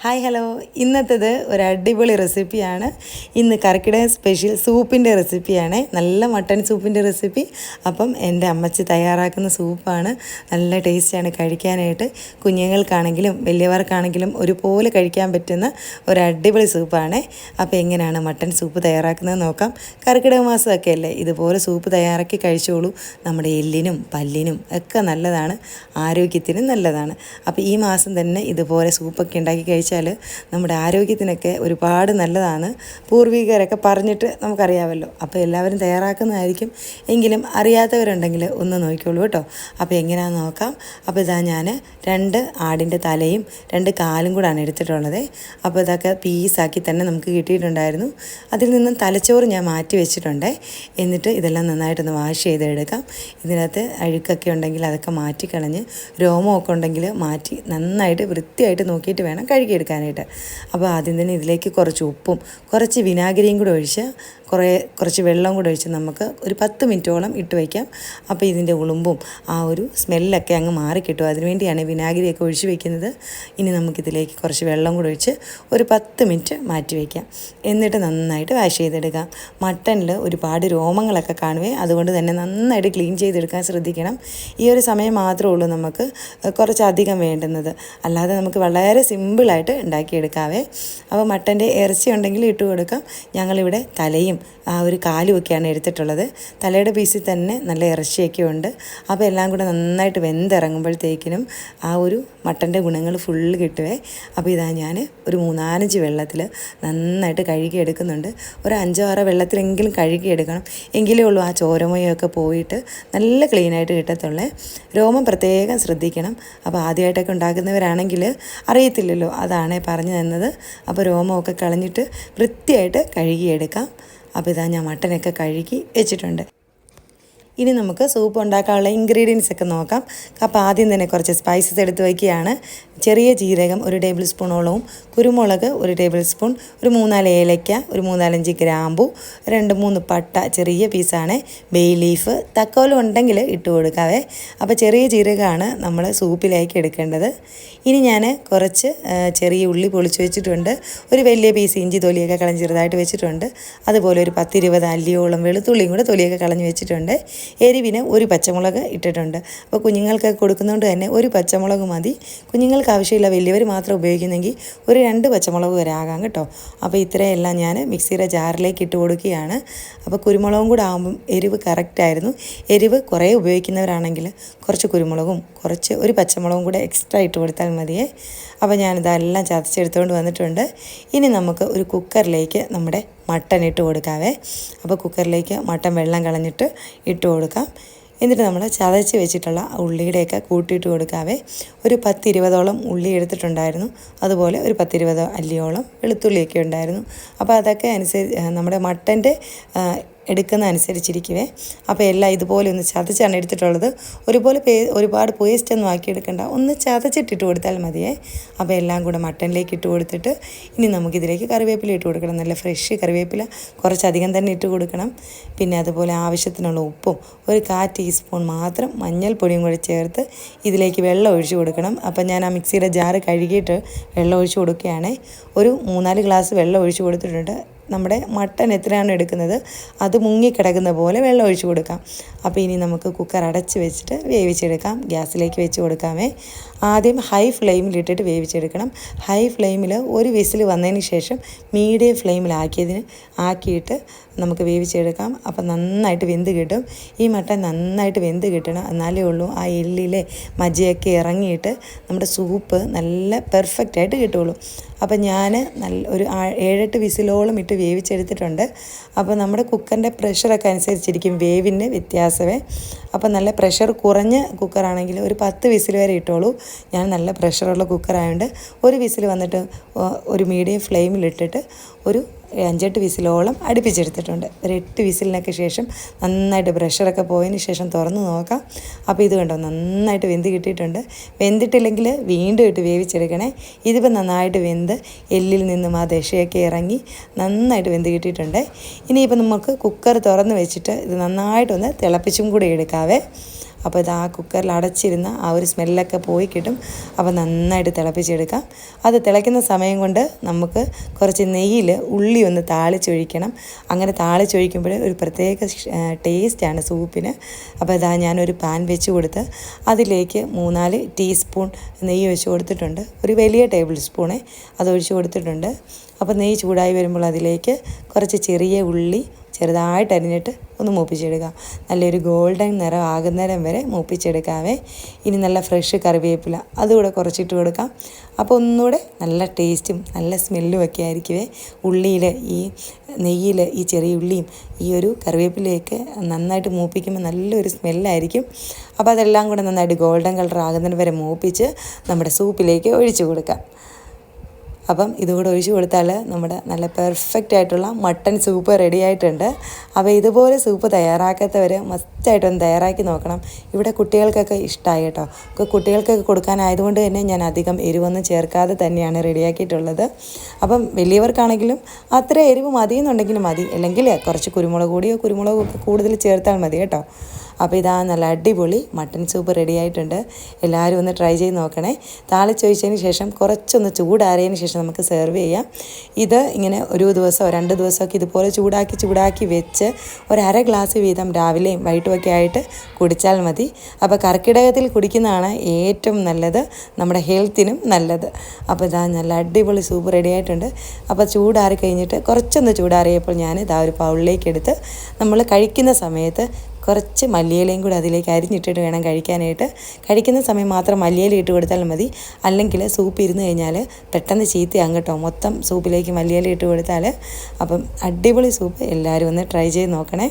Hi hello. ഇന്നത്തേത് ഒരു അടിപൊളി റെസിപ്പിയാണ്. ഇന്ന് കറിക്കിട സ്പെഷ്യൽ സൂപ്പിന്റെ റെസിപ്പിയാണ്. നല്ല മട്ടൻ സൂപ്പിന്റെ റെസിപ്പി. അപ്പം എന്റെ അമ്മച്ചി തയ്യാറാക്കുന്ന സൂപ്പാണ്. നല്ല ടേസ്റ്റാണ് കഴിക്കാനായിട്ട്. കുഞ്ഞുങ്ങൾക്കാണെങ്കിലും വലിയവർക്കാണെങ്കിലും ഒരുപോലെ കഴിക്കാൻ പറ്റുന്ന ഒരു അടിപൊളി സൂപ്പാണ്. അപ്പോൾ എങ്ങനെയാണ് മട്ടൻ സൂപ്പ് തയ്യാറാക്കുന്നത് നോക്കാം. കർക്കിടക മാസമൊക്കെ അല്ലേ? ഇതുപോലെ സൂപ്പ് തയ്യാറാക്കി കഴിച്ചോളൂ. നമ്മുടെ എല്ലിനും പല്ലിനും ഒക്കെ നല്ലതാണ്. ആരോഗ്യത്തിനും നല്ലതാണ്. അപ്പോൾ ഈ മാസം തന്നെ ഇതുപോലെ സൂപ്പൊക്കെ ഉണ്ടാക്കി കഴിച്ചാൽ നമ്മുടെ ആരോഗ്യത്തിനൊക്കെ ഒരുപാട് നല്ലതാണ്. പൂർവികരൊക്കെ പറഞ്ഞിട്ട് നമുക്കറിയാമല്ലോ. അപ്പോൾ എല്ലാവരും തയ്യാറാക്കുന്നതായിരിക്കും. എങ്കിലും അറിയാത്തവരുണ്ടെങ്കിൽ ഒന്ന് നോക്കിക്കോളൂ കേട്ടോ. അപ്പോൾ എങ്ങനെയാണെന്ന് നോക്കാം. അപ്പോൾ ഇതാ ഞാൻ രണ്ട് ആടിന്റെ തലയും രണ്ട് കാലും കൂടാണ് എടുത്തിട്ടുള്ളത്. അപ്പോൾ ഇതൊക്കെ പീസാക്കി തന്നെ നമുക്ക് കിട്ടിയിട്ടുണ്ടായിരുന്നു. അതിൽ നിന്നും തലച്ചോറ് ഞാൻ മാറ്റി വെച്ചിട്ടുണ്ട്. എന്നിട്ട് ഇതെല്ലാം നന്നായിട്ടൊന്ന് വാഷ് ചെയ്തെടുക്കാം. ഇതിനകത്ത് അഴുക്കൊക്കെ ഉണ്ടെങ്കിൽ അതൊക്കെ മാറ്റിക്കളഞ്ഞ് രോമമൊക്കെ ഉണ്ടെങ്കിൽ മാറ്റി നന്നായിട്ട് വൃത്തിയായിട്ട് നോക്കിയിട്ട് വേണം കഴുകിയെടുക്കാനായിട്ട് അപ്പോൾ ആദ്യം തന്നെ ഇതിലേക്ക് കുറച്ച് ഉപ്പും കുറച്ച് വിനാഗിരിയും കൂടെ ഒഴിച്ച് കുറേ കുറച്ച് വെള്ളം കൂടെ ഒഴിച്ച് നമുക്ക് ഒരു പത്ത് മിനിറ്റോളം ഇട്ട് വയ്ക്കാം. അപ്പോൾ ഇതിന്റെ ഉളുമ്പും ആ ഒരു സ്മെല്ലൊക്കെ അങ്ങ് മാറിക്കിട്ടും അതിനുവേണ്ടിയാണ് വിനാഗിരിയൊക്കെ ഒഴിച്ച് വയ്ക്കുന്നത്. ഇനി നമുക്കിതിലേക്ക് കുറച്ച് വെള്ളം കൂടെ ഒഴിച്ച് ഒരു പത്ത് മിനിറ്റ് മാറ്റി വയ്ക്കാം. എന്നിട്ട് നന്നായിട്ട് വാഷ് ചെയ്തെടുക്കാം. മട്ടനിൽ ഒരുപാട് രോമങ്ങളൊക്കെ കാണുവേ അതുകൊണ്ട് തന്നെ നന്നായിട്ട് ക്ലീൻ ചെയ്തെടുക്കാൻ ശ്രദ്ധിക്കണം. ഈ ഒരു സമയം മാത്രമേ ഉള്ളൂ നമുക്ക് കുറച്ചധികം വേണ്ടുന്നത്. അല്ലാതെ നമുക്ക് വളരെ സിമ്പിളായിട്ട് ഉണ്ടാക്കിയെടുക്കാവേ. അപ്പോൾ മട്ടന്റെ ഇറച്ചി ഉണ്ടെങ്കിൽ ഇട്ട് കൊടുക്കാം. ഞങ്ങളിവിടെ തലയും ആ ഒരു കാലും ഒക്കെയാണ് എടുത്തിട്ടുള്ളത്. തലയുടെ പീസിൽ തന്നെ നല്ല ഇറച്ചിയൊക്കെ ഉണ്ട്. അപ്പോൾ എല്ലാം കൂടെ നന്നായിട്ട് വെന്തിറങ്ങുമ്പോഴത്തേക്കിനും ആ ഒരു മട്ടന്റെ ഗുണങ്ങൾ ഫുള്ള് കിട്ടുവേ. അപ്പോൾ ഇതാ ഞാൻ ഒരു മൂന്നാലഞ്ച് വെള്ളത്തിൽ നന്നായിട്ട് കഴുകിയെടുക്കുന്നുണ്ട്. ഒരു അഞ്ചോ ആറോ വെള്ളത്തിലെങ്കിലും കഴുകിയെടുക്കണം. എങ്കിലേ ഉള്ളൂ ആ ചോരമയൊക്കെ പോയിട്ട് നല്ല ക്ലീനായിട്ട് കിട്ടത്തുള്ളേ. രോമം പ്രത്യേകം ശ്രദ്ധിക്കണം. അപ്പോൾ ആദ്യമായിട്ടൊക്കെ ഉണ്ടാക്കുന്നവരാണെങ്കിൽ അറിയത്തില്ലല്ലോ. അതാണ് പറഞ്ഞു തന്നത്. അപ്പോൾ രോമമൊക്കെ കളഞ്ഞിട്ട് വൃത്തിയായിട്ട് കഴുകിയെടുക്കാം. അപ്പോൾ ഇതാ ഞാൻ മട്ടനൊക്കെ കഴുകി വെച്ചിട്ടുണ്ട്. ഇനി നമുക്ക് സൂപ്പ് ഉണ്ടാക്കാനുള്ള ഇൻഗ്രീഡിയൻസ് ഒക്കെ നോക്കാം. അപ്പോൾ ആദ്യം തന്നെ കുറച്ച് സ്പൈസസ് എടുത്ത് വയ്ക്കുകയാണ്. ചെറിയ ജീരകം ഒരു ടേബിൾ സ്പൂണോളവും കുരുമുളക് ഒരു ടേബിൾ സ്പൂൺ ഒരു മൂന്നാൽ ഏലയ്ക്ക ഒരു മൂന്നാലഞ്ച് ഗ്രാമ്പു രണ്ട് മൂന്ന് പട്ട ചെറിയ പീസാണ് ബേ ലീഫ് തക്കോലം ഉണ്ടെങ്കിൽ ഇട്ട് കൊടുക്കാവേ. അപ്പോൾ ചെറിയ ജീരകമാണ് നമ്മൾ സൂപ്പിലേക്ക് എടുക്കേണ്ടത്. ഇനി ഞാൻ കുറച്ച് ചെറിയ ഉള്ളി പൊളിച്ച് വെച്ചിട്ടുണ്ട്. ഒരു വലിയ പീസ് ഇഞ്ചി തൊലിയൊക്കെ കളഞ്ഞ് ചെറുതായിട്ട് വെച്ചിട്ടുണ്ട്. അതുപോലെ ഒരു പത്തിരുപത് അല്ലിയോളം വെളുത്തുള്ളിയും കൂടെ തൊലിയൊക്കെ കളഞ്ഞ് വെച്ചിട്ടുണ്ട്. എരിവിന് ഒരു പച്ചമുളക് ഇട്ടിട്ടുണ്ട്. അപ്പോൾ കുഞ്ഞുങ്ങൾക്ക് കൊടുക്കുന്നതുകൊണ്ട് തന്നെ ഒരു പച്ചമുളക് മതി. കുഞ്ഞുങ്ങൾക്ക് ആവശ്യമില്ല വലിയവർ മാത്രം ഉപയോഗിക്കുന്നെങ്കിൽ ഒരു രണ്ട് പച്ചമുളക് വരെ ആകാം കേട്ടോ. അപ്പോൾ ഇത്രയെല്ലാം ഞാൻ മിക്സിയുടെ ജാറിലേക്ക് ഇട്ട് കൊടുക്കുകയാണ്. അപ്പോൾ കുരുമുളകും കൂടെ ആകുമ്പം എരിവ് കറക്റ്റായിരുന്നു എരിവ് കുറേ ഉപയോഗിക്കുന്നവരാണെങ്കിൽ കുറച്ച് കുരുമുളകും കുറച്ച് ഒരു പച്ചമുളകും കൂടെ എക്സ്ട്രാ ഇട്ട് കൊടുത്താൽ മതിയേ. അപ്പോൾ ഞാനിതെല്ലാം ചതച്ചെടുത്തുകൊണ്ട് വന്നിട്ടുണ്ട്. ഇനി നമുക്ക് ഒരു കുക്കറിലേക്ക് നമ്മുടെ മട്ടൻ ഇട്ട് കൊടുക്കാവേ. അപ്പോൾ കുക്കറിലേക്ക് മട്ടൻ വെള്ളം കളഞ്ഞിട്ട് ഇട്ട് കൊടുക്കാം. എന്നിട്ട് നമ്മൾ ചതച്ച് വെച്ചിട്ടുള്ള ഉള്ളിയുടെയൊക്കെ കൂട്ടിയിട്ട് കൊടുക്കാവേ. ഒരു പത്തിരുപതോളം ഉള്ളി എടുത്തിട്ടുണ്ടായിരുന്നു. അതുപോലെ ഒരു പത്തിരുപത് അല്ലിയോളം വെളുത്തുള്ളിയൊക്കെ ഉണ്ടായിരുന്നു. അപ്പോൾ അതൊക്കെ അനുസരിച്ച് നമ്മുടെ മട്ടന്റെ എടുക്കുന്ന അനുസരിച്ചിരിക്കുവേ അപ്പോൾ എല്ലാം ഇതുപോലെ ഒന്ന് ചതച്ചാണ് എടുത്തിട്ടുള്ളത്. ഒരുപോലെ പേ ഒരുപാട് പേസ്റ്റ് ഒന്നും ആക്കി എടുക്കണ്ട ഒന്ന് ചതച്ചിട്ടിട്ട് കൊടുത്താൽ മതിയേ. അപ്പോൾ എല്ലാം കൂടെ മട്ടനിലേക്ക് ഇട്ട് കൊടുത്തിട്ട് ഇനി നമുക്കിതിലേക്ക് കറിവേപ്പില ഇട്ട് കൊടുക്കണം. നല്ല ഫ്രഷ് കറിവേപ്പില. കുറച്ചധികം തന്നെ ഇട്ട് കൊടുക്കണം. പിന്നെ അതുപോലെ ആവശ്യത്തിനുള്ള ഉപ്പും ഒരു കാ ടീസ്പൂൺ മാത്രം മഞ്ഞൾപ്പൊടിയും കൂടി ചേർത്ത് ഇതിലേക്ക് വെള്ളം ഒഴിച്ചു കൊടുക്കണം. അപ്പം ഞാൻ ആ മിക്സിയുടെ ജാറ് കഴുകിയിട്ട് വെള്ളം ഒഴിച്ചു കൊടുക്കുകയാണേ. ഒരു മൂന്നാൽ ഗ്ലാസ് വെള്ളം ഒഴിച്ചു കൊടുത്തിട്ടുണ്ട്. നമ്മുടെ മട്ടൻ എത്രയാണ് എടുക്കുന്നത്? അത് മുങ്ങിക്കിടക്കുന്ന പോലെ വെള്ളം ഒഴിച്ച് കൊടുക്കാം. അപ്പോൾ ഇനി നമുക്ക് കുക്കർ അടച്ച് വെച്ചിട്ട് വേവിച്ചെടുക്കാം. ഗ്യാസിലേക്ക് വെച്ച് കൊടുക്കാമേ. ആദ്യം ഹൈ ഫ്ലെയിമിലിട്ടിട്ട് വേവിച്ചെടുക്കണം. ഹൈ ഫ്ലെയിമിൽ ഒരു വിസിൽ വന്നതിന് ശേഷം മീഡിയം ഫ്ലെയിമിലാക്കിയതിന് ആക്കിയിട്ട് നമുക്ക് വേവിച്ചെടുക്കാം. അപ്പം നന്നായിട്ട് വെന്ത് കിട്ടും. ഈ മട്ടൻ നന്നായിട്ട് വെന്ത് കിട്ടണം. എന്നാലേ ഉള്ളൂ ആ എല്ലിലെ മജ്ജയൊക്കെ ഇറങ്ങിയിട്ട് നമ്മുടെ സൂപ്പ് നല്ല പെർഫെക്റ്റായിട്ട് കിട്ടുള്ളൂ അപ്പം ഞാൻ നല്ല ഒരു ഏഴെട്ട് വിസിലോളം ഇട്ട് വേവിച്ചെടുത്തിട്ടുണ്ട്. അപ്പോൾ നമ്മുടെ കുക്കറിന്റെ പ്രഷറൊക്കെ അനുസരിച്ചിരിക്കും വേവിന്റെ വ്യത്യാസമേ. അപ്പം നല്ല പ്രഷർ കുറഞ്ഞ കുക്കറാണെങ്കിൽ ഒരു പത്ത് വിസിൽ വരെ ഇട്ടോളൂ. ഞാൻ നല്ല പ്രഷറുള്ള കുക്കറായതുകൊണ്ട് ഒരു വിസിൽ വന്നിട്ട് ഒരു മീഡിയം ഫ്ലെയിമിലിട്ടിട്ട് ഒരു അഞ്ചെട്ട് വിസിലോളം അടുപ്പിച്ചെടുത്തിട്ടുണ്ട്. ഒരു എട്ട് വിസിലിനൊക്കെ ശേഷം നന്നായിട്ട് പ്രഷറൊക്കെ പോയതിന് ശേഷം തുറന്ന് നോക്കാം. അപ്പോൾ ഇത് കണ്ടോ നന്നായിട്ട് വെന്ത് കിട്ടിയിട്ടുണ്ട്. വെന്തിട്ടില്ലെങ്കിൽ വീണ്ടും ഇട്ട് വേവിച്ചെടുക്കണേ. ഇതിപ്പോൾ നന്നായിട്ട് വെന്ത് എല്ലിൽ നിന്നും ആ ദശയൊക്കെ ഇറങ്ങി നന്നായിട്ട് വെന്ത് കിട്ടിയിട്ടുണ്ട്. ഇനിയിപ്പോൾ നമുക്ക് കുക്കർ തുറന്ന് വെച്ചിട്ട് ഇത് നന്നായിട്ടൊന്ന് തിളപ്പിച്ചും കൂടി എടുക്കാവേ. അപ്പോൾ ഇത് ആ കുക്കറിൽ അടച്ചിരുന്ന ആ ഒരു സ്മെല്ലൊക്കെ പോയി കിട്ടും. അപ്പോൾ നന്നായിട്ട് തിളപ്പിച്ചെടുക്കാം. അത് തിളയ്ക്കുന്ന സമയം കൊണ്ട് നമുക്ക് കുറച്ച് നെയ്യിൽ ഉള്ളി ഒന്ന് താളിച്ചൊഴിക്കണം. അങ്ങനെ താളിച്ചൊഴിക്കുമ്പോൾ ഒരു പ്രത്യേക ടേസ്റ്റാണ് സൂപ്പിന്. അപ്പോൾ ഇതാ ഞാനൊരു പാൻ വെച്ച് കൊടുത്ത് അതിലേക്ക് മൂന്നാൽ ടീസ്പൂൺ നെയ്യ് ഒഴിച്ച് കൊടുത്തിട്ടുണ്ട്. ഒരു വലിയ ടേബിൾ സ്പൂണേ അത് ഒഴിച്ച് കൊടുത്തിട്ടുണ്ട്. അപ്പോൾ നെയ്യ് ചൂടായി വരുമ്പോൾ അതിലേക്ക് കുറച്ച് ചെറിയ ഉള്ളി ചെറുതായിട്ട് അരിഞ്ഞിട്ട് ഒന്ന് മൂപ്പിച്ചെടുക്കാം. നല്ലൊരു ഗോൾഡൻ നിറം ആകുന്നേരം വരെ മൂപ്പിച്ചെടുക്കാവേ. ഇനി നല്ല ഫ്രഷ് കറിവേപ്പില അതുകൂടെ കുറച്ചിട്ട് കൊടുക്കാം. അപ്പോൾ ഒന്നുകൂടെ നല്ല ടേസ്റ്റും നല്ല സ്മെല്ലും ഒക്കെ ആയിരിക്കുമേ ഉള്ളിയിൽ ഈ നെയ്യിൽ ഈ ചെറിയ ഉള്ളിയും ഈ ഒരു കറിവേപ്പിലയൊക്കെ നന്നായിട്ട് മൂപ്പിക്കുമ്പോൾ നല്ലൊരു സ്മെല്ലായിരിക്കും അപ്പോൾ അതെല്ലാം കൂടെ നന്നായിട്ട് ഗോൾഡൻ കളർ ആകുന്നതിന് വരെ മൂപ്പിച്ച് നമ്മുടെ സൂപ്പിലേക്ക് ഒഴിച്ചു കൊടുക്കാം. അപ്പം ഇതുകൂടെ ഒഴിച്ചു കൊടുത്താൽ നമ്മുടെ നല്ല പെർഫെക്റ്റ് ആയിട്ടുള്ള മട്ടൺ സൂപ്പ് റെഡി ആയിട്ടുണ്ട്. അപ്പോൾ ഇതുപോലെ സൂപ്പ് തയ്യാറാക്കാത്തവർ മസ്റ്റായിട്ടൊന്ന് തയ്യാറാക്കി നോക്കണം. ഇവിടെ കുട്ടികൾക്കൊക്കെ ഇഷ്ടമായി കേട്ടോ. കുട്ടികൾക്കൊക്കെ കൊടുക്കാനായതുകൊണ്ട് തന്നെ ഞാൻ അധികം എരിവൊന്നും ചേർക്കാതെ തന്നെയാണ് റെഡിയാക്കിയിട്ടുള്ളത് അപ്പം വലിയവർക്കാണെങ്കിലും അത്ര എരിവ് മതി എന്നുണ്ടെങ്കിൽ മതി. അല്ലെങ്കിൽ കുറച്ച് കുരുമുളക് കൂടിയോ കുരുമുളക് കൂടുതൽ ചേർത്താൽ മതി കേട്ടോ. അപ്പോൾ ഇതാ നല്ല അടിപൊളി മട്ടൻ സൂപ്പ് റെഡി ആയിട്ടുണ്ട്. എല്ലാവരും ഒന്ന് ട്രൈ ചെയ്ത് നോക്കണേ. താളിച്ചൊഴിച്ചതിന് ശേഷം കുറച്ചൊന്ന് ചൂടാറിയതിന് ശേഷം നമുക്ക് സെർവ് ചെയ്യാം. ഇത് ഇങ്ങനെ ഒരു ദിവസമോ രണ്ട് ദിവസമൊക്കെ ഇതുപോലെ ചൂടാക്കി ചൂടാക്കി വെച്ച് ഒരു അര ഗ്ലാസ് വീതം രാവിലെയും വൈകിട്ടുമൊക്കെ ആയിട്ട് കുടിച്ചാൽ മതി. അപ്പോൾ കർക്കിടകത്തിൽ കുടിക്കുന്നതാണ് ഏറ്റവും നല്ലത്. നമ്മുടെ ഹെൽത്തിനും നല്ലത്. അപ്പോൾ ഇതാ നല്ല അടിപൊളി സൂപ്പ് റെഡി ആയിട്ടുണ്ട്. അപ്പോൾ ചൂടാറി കഴിഞ്ഞിട്ട് കുറച്ചൊന്ന് ചൂടാറിയപ്പോൾ ഞാൻ ഇതാ ഒരു പൗളിലേക്ക് എടുത്ത് നമ്മൾ കഴിക്കുന്ന സമയത്ത് കുറച്ച് മല്ലിയിലയും കൂടി അതിലേക്ക് അരിഞ്ഞിട്ടിട്ട് വേണം കഴിക്കാനായിട്ട്. കഴിക്കുന്ന സമയം മാത്രം മല്ലിയില ഇട്ട് കൊടുത്താൽ മതി. അല്ലെങ്കിൽ സൂപ്പ് ഇരുന്ന് കഴിഞ്ഞാൽ പെട്ടെന്ന് ചീത്തയാകും കേട്ടോ. മൊത്തം സൂപ്പിലേക്ക് മല്ലിയില ഇട്ട് കൊടുത്താൽ അപ്പം അടിപൊളി സൂപ്പ് എല്ലാവരും ഒന്ന് ട്രൈ ചെയ്ത് നോക്കണേ.